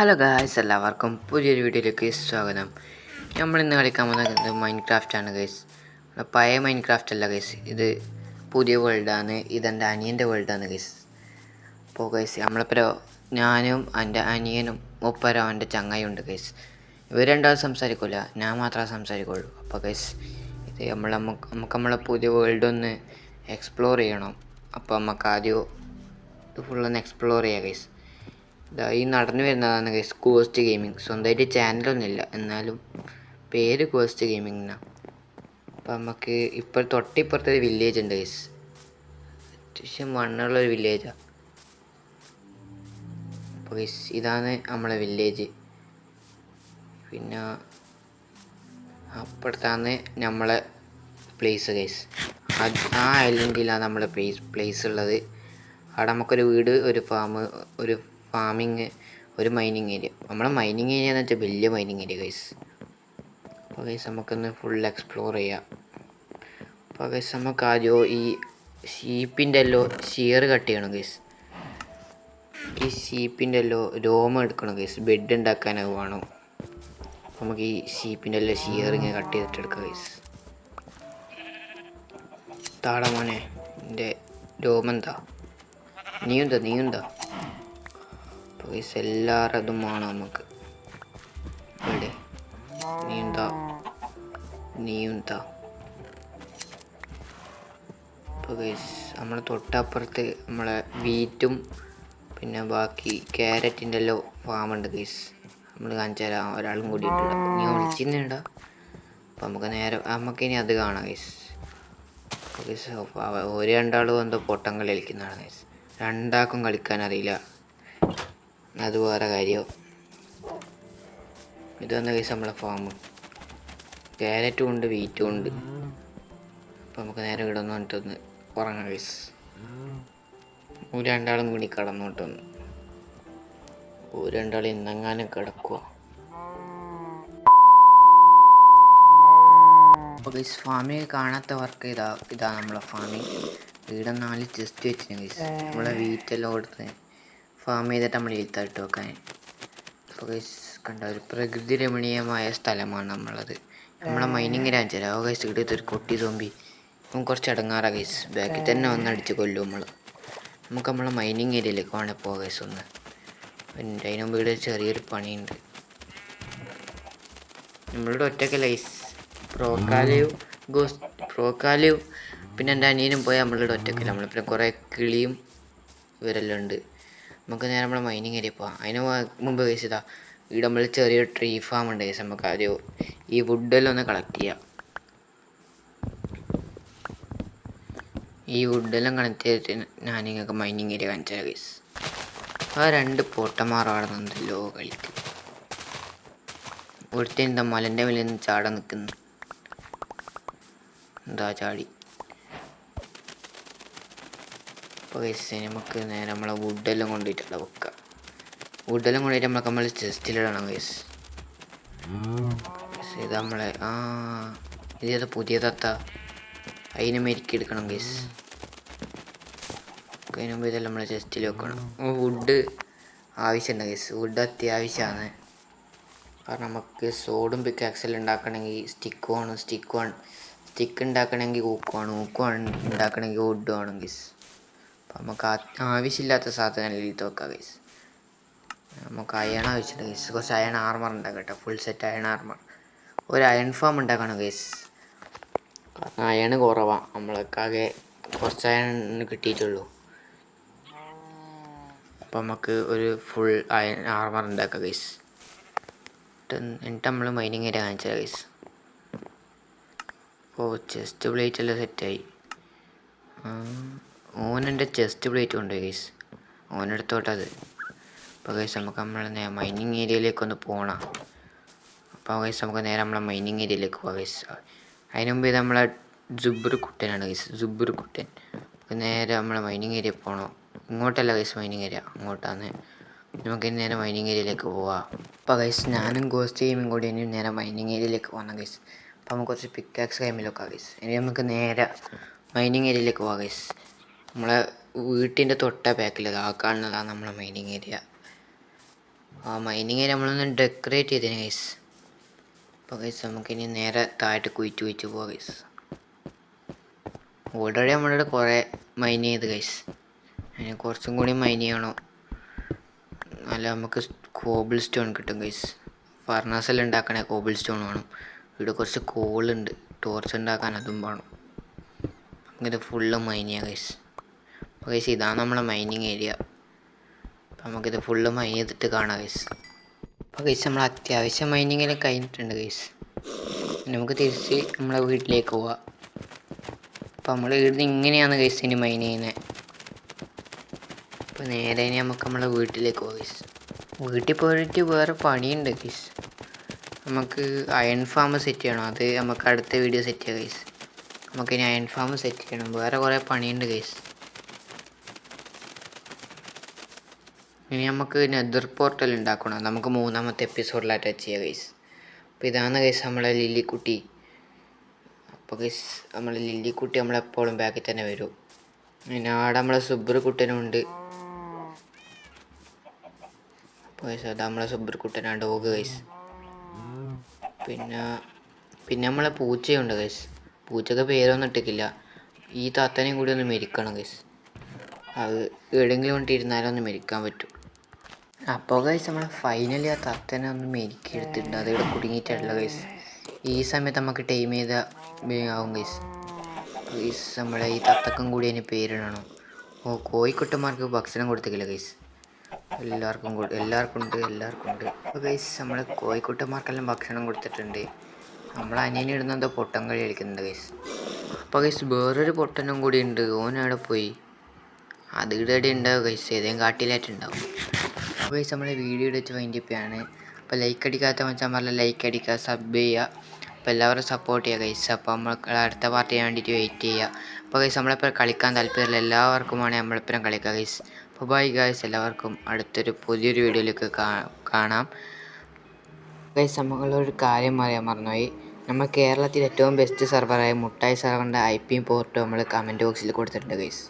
Hello guys എല്ലാവർക്കും പുതിയൊരു വീഡിയോയിലേക്ക് സ്വാഗതം. നമ്മൾ ഇന്ന് കളിക്കാൻ പോകുന്നത് മൈൻഡ് ആണ് ഗൈസ് പഴയ മൈൻഡ് ക്രാഫ്റ്റ് അല്ല ഗൈസ് ഇത് പുതിയ വേൾഡാണ് ഇതെന്റെ അനിയന്റെ വേൾഡാണ് ഗൈസ് അപ്പോൾ ഗൈസ് നമ്മളിപ്പോൾ ഞാനും എന്റെ അനിയനും മുപ്പരോ എന്റെ ചങ്ങായി ഉണ്ട് ഗൈസ് ഇവർ രണ്ടാളും സംസാരിക്കില്ല ഞാൻ മാത്രമേ സംസാരിക്കുള്ളൂ. അപ്പോൾ ഗൈസ് ഇത് നമ്മൾ നമുക്ക് നമുക്ക് നമ്മളെ പുതിയ വേൾഡ് ഒന്ന് എക്സ്പ്ലോർ ചെയ്യണം. അപ്പോൾ നമുക്ക് ആദ്യം ഫുള്ളൊന്ന് എക്സ്പ്ലോർ ചെയ്യാം ഗൈസ് ഈ നടന്നു വരുന്നതാണ് ഗൈസ് കോസ്റ്റ് ഗെയിമിംഗ് സ്വന്തമായിട്ട് ചാനലൊന്നുമില്ല എന്നാലും പേര് കോസ്റ്റ് ഗെയിമിംഗ് എന്നാണ് അപ്പം നമുക്ക് ഇപ്പോൾ തൊട്ടിപ്പുറത്തെ ഒരു വില്ലേജ് ഉണ്ട് ഗൈസ് അത്യാവശ്യം മണ്ണുള്ള ഒരു വില്ലേജാണ് അപ്പോൾ ഗൈസ് ഇതാണ് നമ്മളെ വില്ലേജ് പിന്നെ അപ്പുറത്താണ് നമ്മളെ പ്ലേസ് ഗൈസ് ആ ഐലൻഡിലാണ് നമ്മളെ പ്ലേസ് പ്ലേസ് ഉള്ളത്. അവിടെ നമുക്കൊരു വീട് ഒരു ഫാം ഒരു ഫാമിങ് ഒരു മൈനിങ് ഏരിയ നമ്മുടെ മൈനിങ് ഏരിയ എന്ന് വെച്ചാൽ വലിയ മൈനിങ് ഏരിയ ഗൈസ് അപ്പോൾ ഗൈസ് നമുക്കൊന്ന് ഫുൾ എക്സ്പ്ലോർ ചെയ്യാം. അപ്പോൾ ഗൈസ് നമുക്ക് ആദ്യം ഈ ഷീപ്പിന്റെ എല്ലോ ഷിയർ കട്ട് ചെയ്യണം ഗൈസ് ഈ ഷീപ്പിന്റെ എല്ലോ രോമം എടുക്കണം ഗൈസ് ബെഡ് ഉണ്ടാക്കാനൊക്കെ വേണം നമുക്ക് ഈ ഷീപ്പിന്റെ എല്ലാം ഷിയർ ഇങ്ങനെ കട്ട് ചെയ്തിട്ട് എടുക്കാം ഗൈസ് താടാ മോനെ എന്റെ രോമം എന്താ? നീയുണ്ടോ നീയുണ്ടോ പൈസ എല്ലാവരും വേണം നമുക്ക്. ഇവിടെ. നീന്താ നീന്താ നമ്മളെ തൊട്ടപ്പുറത്ത് നമ്മളെ വീറ്റും പിന്നെ ബാക്കി ക്യാരറ്റിന്റെ എല്ലാം ഫാമുണ്ട് ഗൈസ് നമ്മൾ കാണിച്ചു തരാം ഒരാളും കൂടിയിട്ടുണ്ട്. നീ ഒളിച്ചിരുന്നുണ്ട അപ്പം നമുക്ക് നേരെ നമുക്കിനി അത് കാണാം ഗൈസ് ഗൈസ് ഒരു രണ്ടാളും എന്തോ പൊട്ടം കളി കളിക്കുന്നതാണ് ഗൈസ് രണ്ടാൾക്കും കളിക്കാൻ അറിയില്ല. അത് വേറെ കാര്യമോ ഇത് വന്ന കേസ് നമ്മളെ ഫാം ക്യാരറ്റും ഉണ്ട് വീറ്റും ഉണ്ട്. അപ്പം നമുക്ക് നേരെ ഇവിടെ ഒന്ന് വന്നിട്ടൊന്ന് ഉറങ്ങാം കേസ് രണ്ടാളും കൂടി കടന്നോട്ടൊന്ന് ഒരു രണ്ടാളും ഇന്നെങ്ങാനും കിടക്കുക അപ്പോൾ ഗൈസ് ഫാമിൽ കാണാത്തവർക്ക് ഇതാ ഇതാ നമ്മളെ ഫാമിൽ ഇവിടെ നാല് ചെസ്റ്റ് വെച്ചിട്ടുണ്ട് ഗൈസ് നമ്മളെ വീറ്റെല്ലാം കൊടുത്ത്. ഫാം ചെയ്തിട്ട് നമ്മൾ ഈത്തായിട്ട് വെക്കാൻ. കണ്ട ഒരു പ്രകൃതി രമണീയമായ സ്ഥലമാണ് നമ്മളത്. നമ്മളെ മൈനിങ് രാജ്യം ഓ ഗൈസ് ഇവിടെ ഒരു കൊട്ടി തോമ്പി ഇപ്പം കുറച്ച് അടങ്ങാറാ ഗൈസ് ബാക്കിൽ തന്നെ വന്ന് അടിച്ച് കൊല്ലും നമ്മൾ നമുക്ക് നമ്മളെ മൈനിങ് ഏരിയയിലേക്ക് വേണേൽ പോകാം ഗൈസ് ഒന്ന്. പിന്നെ അതിന് മുമ്പ് ഇവിടെ ചെറിയൊരു പണിയുണ്ട്. നമ്മളുടെ ഒറ്റയ്ക്ക് ലൈസ് പ്രോക്കാലിയും ഗോസ് പ്രോക്കാലിയും പിന്നെ എന്റെ അനിയനും പോയാൽ നമ്മളുടെ ഒറ്റയ്ക്ക് നമ്മൾ പിന്നെ കുറേ കിളിയും ഇവരെല്ലാം ഉണ്ട്. നമുക്ക് നേരെ നമ്മുടെ മൈനിങ് ഏരിയ പോവാം. അതിന് മുമ്പ് കഴിച്ചതാ ഇവിടെ നമ്മൾ ചെറിയൊരു ട്രീ ഫാം ഉണ്ട് കേസ് നമുക്ക് ആദ്യം ഈ വുഡെല്ലാം ഒന്ന് കളക്ട് ചെയ്യാം. ഈ വുഡെല്ലാം കണക്ട് ചെയ്തിട്ട് ഞാൻ നിങ്ങൾക്ക് മൈനിങ് ഏരിയ കാണിച്ചു തരാം ഗൈസ് ആ രണ്ട് അവിടെ നിന്നല്ലോ കളിക്ക്. ഒരുത്തൻ എന്താ മലന്റെ മേലെ നിന്ന് ചാടാൻ നിൽക്കുന്നു എന്താ ചാടി? അപ്പോൾ നമുക്ക് നേരെ നമ്മളെ വുഡെല്ലാം കൊണ്ടുപോയിട്ടല്ല വെക്കുക വുഡെല്ലാം കൊണ്ടുപോയിട്ട് നമ്മളെ നമ്മൾ ചെസ്റ്റിലിടണം ഗൈസ് ഇത് നമ്മളെ ആ ഇത് പുതിയ തത്ത? അതിനെ മെരുക്കി എടുക്കണം ഗൈസ് അതിന് മുമ്പ് ഇതെല്ലാം നമ്മളെ ചെസ്റ്റിൽ വെക്കണം. വുഡ് ആവശ്യമുണ്ട് ഗൈസ് വുഡ് അത്യാവശ്യമാണ്. കാരണം നമുക്ക് സോഡും പിക്കാക്സെല്ലാം ഉണ്ടാക്കണമെങ്കിൽ സ്റ്റിക്ക് വേണം സ്റ്റിക്ക് വേണം. സ്റ്റിക്ക് ഉണ്ടാക്കണമെങ്കിൽ ഊക്കുവാണ് ഊക്കുവാണ് ഊക്ക് വേണം ഉണ്ടാക്കണമെങ്കിൽ വുഡ് വേണം ഗൈസ് അപ്പം നമുക്ക് ആവശ്യമില്ലാത്ത സാധനം എഴുതി വെക്കാം ഗൈസ് നമുക്ക് അയൺ ആവശ്യമുണ്ട് ഗൈസ് കുറച്ച് അയൺ ആർമർ ഉണ്ടാക്കട്ടെ ഫുൾ സെറ്റ് അയൺ ആർമർ ഒരു അയൺ ഫാം ഉണ്ടാക്കണം ഗൈസ് അയൺ കുറവാണ് നമ്മളൊക്കെ കുറച്ച് അയൺ കിട്ടിയിട്ടുള്ളൂ. അപ്പം നമുക്ക് ഒരു ഫുൾ അയൺ ആർമർ ഉണ്ടാക്കാം ഗൈസ് എന്നിട്ട് നമ്മൾ മൈനിങ് ഏരിയ കാണിച്ചാൽ ഗൈസ് അപ്പോൾ ചെസ്റ്റ് പ്ലേറ്റ് എല്ലാം സെറ്റായി ഓനെന്റെ ചെസ്റ്റ് പ്ലേറ്റ് ഉണ്ട് ഗൈസ് ഓനെടുത്തോട്ടത്. അപ്പോൾ ഗൈസ് നമുക്ക് നമ്മളെ മൈനിങ് ഏരിയയിലേക്ക് ഒന്ന് പോകണം അപ്പോൾ ഗൈസ് നമുക്ക് നേരെ നമ്മളെ മൈനിങ് ഏരിയയിലേക്ക് പോകാം ഗൈസ് അതിന് മുമ്പ് ഇത് നമ്മളെ ജുബർ കുട്ടനാണ് ഗൈസ് ജുബർ കുട്ടൻ. അപ്പോൾ നേരെ നമ്മളെ മൈനിങ് ഏരിയ പോകണം ഇങ്ങോട്ടല്ല ഗൈസ് മൈനിങ് ഏരിയ അങ്ങോട്ടാണ് നമുക്ക് ഇനി നേരെ മൈനിങ് ഏരിയയിലേക്ക് പോവാം. അപ്പോൾ ഗൈസ് ഞാനും ഗോസ്റ്റ് ഗെയിമും കൂടി ഇനി നേരെ മൈനിങ് ഏരിയയിലേക്ക് പോകണം ഗൈസ് അപ്പോൾ നമുക്ക് കുറച്ച് പിക്കാക്സ് ഗെയിമിലൊക്കെ ഗൈസ് ഇനി നമുക്ക് നേരെ മൈനിങ് ഏരിയയിലേക്ക് പോവാം ഗൈസ് നമ്മളെ വീട്ടിന്റെ തൊട്ട ബാക്കിൽ ആ കാണുന്നതാണ് നമ്മളെ മൈനിങ് ഏരിയ ആ മൈനിങ് ഏരിയ നമ്മളൊന്ന് ഡെക്കറേറ്റ് ചെയ്തിന് ഗൈസ് അപ്പോൾ ഗൈസ് നമുക്കിനി നേരെ താഴ്ത്തി കുഴിച്ച് കുഴിച്ച് പോവാം ഗൈസ് ഓൾറെഡി നമ്മളിവിടെ കുറേ മൈൻ ചെയ്ത് ഗൈസ് അതിന് കുറച്ചും കൂടി മൈൻ ചെയ്യണോ. അല്ല നമുക്ക് കോബിൾ സ്റ്റോൺ കിട്ടും ഗൈസ് ഫർണാസെല്ലാം ഉണ്ടാക്കണേ കോബിൾ സ്റ്റോൺ വേണം. ഇവിടെ കുറച്ച് കോളുണ്ട് ടോർച്ച് ഉണ്ടാക്കാൻ അതും വേണം. നമുക്കിത് ഫുള്ള് ചെയ്യാം ഗൈസ് ഗൈസ് ഇതാണ് നമ്മളെ മൈനിങ് ഏരിയ അപ്പം നമുക്കിത് ഫുള്ള് മൈൻ ചെയ്തിട്ട് കാണാം ഗൈസ് അപ്പോൾ ഗൈസ് നമ്മൾ അത്യാവശ്യം മൈനിങ്ങിൽ കഴിഞ്ഞിട്ടുണ്ട് ഗൈസ് നമുക്ക് തിരിച്ച് നമ്മളെ വീട്ടിലേക്ക് പോവാം. അപ്പം നമ്മൾ ഇവിടുന്ന് ഇങ്ങനെയാണ് ഗൈസ് ഇനി മൈൻ ചെയ്യുന്നത് അപ്പോൾ നേരെ ഇനി നമുക്ക് നമ്മളെ വീട്ടിലേക്ക് പോവാം ഗൈസ് വീട്ടിൽ പോയിട്ട് വേറെ പണിയുണ്ട് ഗൈസ് നമുക്ക് അയൺ ഫാം സെറ്റ് ചെയ്യണം. അത് നമുക്ക് അടുത്ത വീഡിയോ സെറ്റ് ചെയ്യാം ഗൈസ് നമുക്കിനി അയൺ ഫാം സെറ്റ് ചെയ്യണം. വേറെ കുറേ പണിയുണ്ട് ഗൈസ് ഇനി നമുക്ക് നെതർ പോർട്ടൽ ഉണ്ടാക്കണം. നമുക്ക് മൂന്നാമത്തെ എപ്പിസോഡിൽ അറ്റാച്ച് ചെയ്യാം ഗൈസ് അപ്പോൾ ഇതാണ് ഗൈസ് നമ്മളെ ലില്ലിക്കുട്ടി അപ്പോൾ ഗൈസ് നമ്മളെ ലില്ലിക്കുട്ടി നമ്മളെപ്പോഴും ബാക്കിൽ തന്നെ വരും. പിന്നെ ആടെ നമ്മളെ സുബ്ര കുട്ടനുണ്ട് അപ്പോൾ ഗൈസ് അത് നമ്മളെ സുബ്രുക്കുട്ടനാണ് കുട്ടനാ ഡോഗ് ഗൈസ് പിന്നെ പിന്നെ നമ്മളെ പൂച്ചയുണ്ട് ഗൈസ് പൂച്ചക്ക് പേരൊന്നും ഇട്ടിക്കില്ല ഈ താത്തനെയും കൂടി ഒന്ന് മെരിക്കണം ഗൈസ് അത് എവിടെയെങ്കിലും കൊണ്ട് ഇരുന്നാലും ഒന്ന് മെരിക്കാൻ പറ്റും. അപ്പോൾ കൈസ് നമ്മൾ ഫൈനലി ആ തത്തനെ ഒന്ന് മെരുക്കി എടുത്തിട്ടുണ്ട്. ഇവിടെ കുടുങ്ങിയിട്ടുള്ള ഗൈസ് ഈ സമയത്ത് നമുക്ക് ടൈം ചെയ്ത ആവും കൈസ് കൈസ് നമ്മളെ ഈ തത്തക്കും കൂടി അതിന് പേരിടണം. ഓ കോഴിക്കുട്ടന്മാർക്ക് ഭക്ഷണം കൊടുത്തിട്ടില്ല കൈസ് എല്ലാവർക്കും എല്ലാവർക്കും ഉണ്ട് എല്ലാവർക്കും ഉണ്ട്. അപ്പോൾ കൈസ് നമ്മൾ കോഴിക്കുട്ടന്മാർക്കെല്ലാം ഭക്ഷണം കൊടുത്തിട്ടുണ്ട്. നമ്മൾ അനിയനെ എന്തോ പൊട്ടം കളി കളിക്കുന്നുണ്ട് കൈസ് അപ്പോൾ കൈസ് വേറൊരു പൊട്ടനും കൂടി ഉണ്ട്. ഓൻ അവിടെ പോയി. അത് ഇവിടെ ഉണ്ടാവും കൈസ് ഏതെങ്കിലും കാട്ടിലായിട്ടുണ്ടാവും. അപ്പോൾ ഗൈസ് നമ്മളെ വീഡിയോ എടുത്ത് ആണ് അപ്പോൾ ലൈക്ക് അടിക്കാത്ത മച്ചാന്മാരെ ലൈക്ക് അടിക്കുക സബ് ചെയ്യുക. അപ്പോൾ എല്ലാവരും സപ്പോർട്ട് ചെയ്യുക ഗൈസ് അപ്പോൾ നമ്മൾ അടുത്ത പാർട്ടിന് വേണ്ടിയിട്ട് വെയിറ്റ് ചെയ്യുക. അപ്പോൾ ഗൈസ് നമ്മളിപ്പോൾ കളിക്കാൻ താല്പര്യമില്ല എല്ലാവർക്കുമാണ് നമ്മളിപ്പം കളിക്കുക ഗൈസ് അപ്പോൾ ബൈ ഗൈസ് എല്ലാവർക്കും അടുത്തൊരു പുതിയൊരു വീഡിയോയിലേക്ക് കാണാം. ഗൈസ് നമ്മളൊരു കാര്യം പറയാൻ മറന്നുപോയി. നമ്മൾ കേരളത്തിൽ ഏറ്റവും ബെസ്റ്റ് സെർവറായ മുട്ടായി സെർവറിന്റെ ഐ പിയും പോർട്ടും നമ്മൾ കമന്റ് ബോക്സിൽ കൊടുത്തിട്ടുണ്ട് ഗൈസ്